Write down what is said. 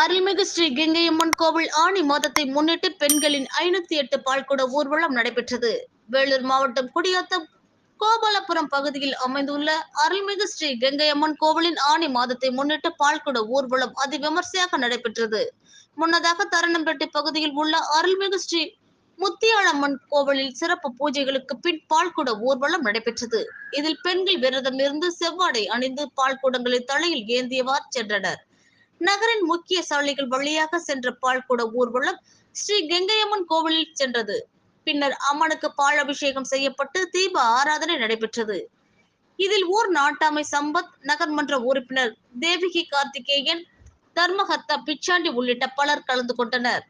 அருள்மிகு ஸ்ரீ கெங்கையம்மன் கோவில் ஆணி மாதத்தை முன்னிட்டு பெண்களின் ஐநூத்தி எட்டு பால்குட ஊர்வலம் நடைபெற்றது. வேலூர் மாவட்டம் குடியாத்தம் கோபாலபுரம் பகுதியில் அமைந்துள்ள அருள்மிகு ஸ்ரீ கெங்கையம்மன் கோவிலின் ஆணி மாதத்தை முன்னிட்டு பால்குட ஊர்வலம் அதிவிமர்சையாக நடைபெற்றது. முன்னதாக தரணம்பேட்டை பகுதியில் உள்ள அருள்மிகு ஸ்ரீ முத்தியாளம்மன் கோவிலில் சிறப்பு பூஜைகளுக்கு பின் பால்குட ஊர்வலம் நடைபெற்றது. இதில் பெண்கள் விரதம் இருந்து செவ்வாடை அணிந்து பால்குடங்களை தலையில் ஏந்தியவாறு சென்றனர். நகரின் முக்கிய சாலைகள் வழியாக சென்ற பால்குட ஊர்வலம் ஸ்ரீ கெங்கையம்மன் கோவிலில் சென்றது. பின்னர் அம்மனுக்கு பால் அபிஷேகம் செய்யப்பட்டு தீப ஆராதனை நடைபெற்றது. இதில் ஊர் நாட்டாமை சம்பத் நகர்மன்ற உறுப்பினர் தேவிகி கார்த்திகேயன் தர்மஹத்தா பிச்சாண்டி உள்ளிட்ட பலர் கலந்து கொண்டனர்.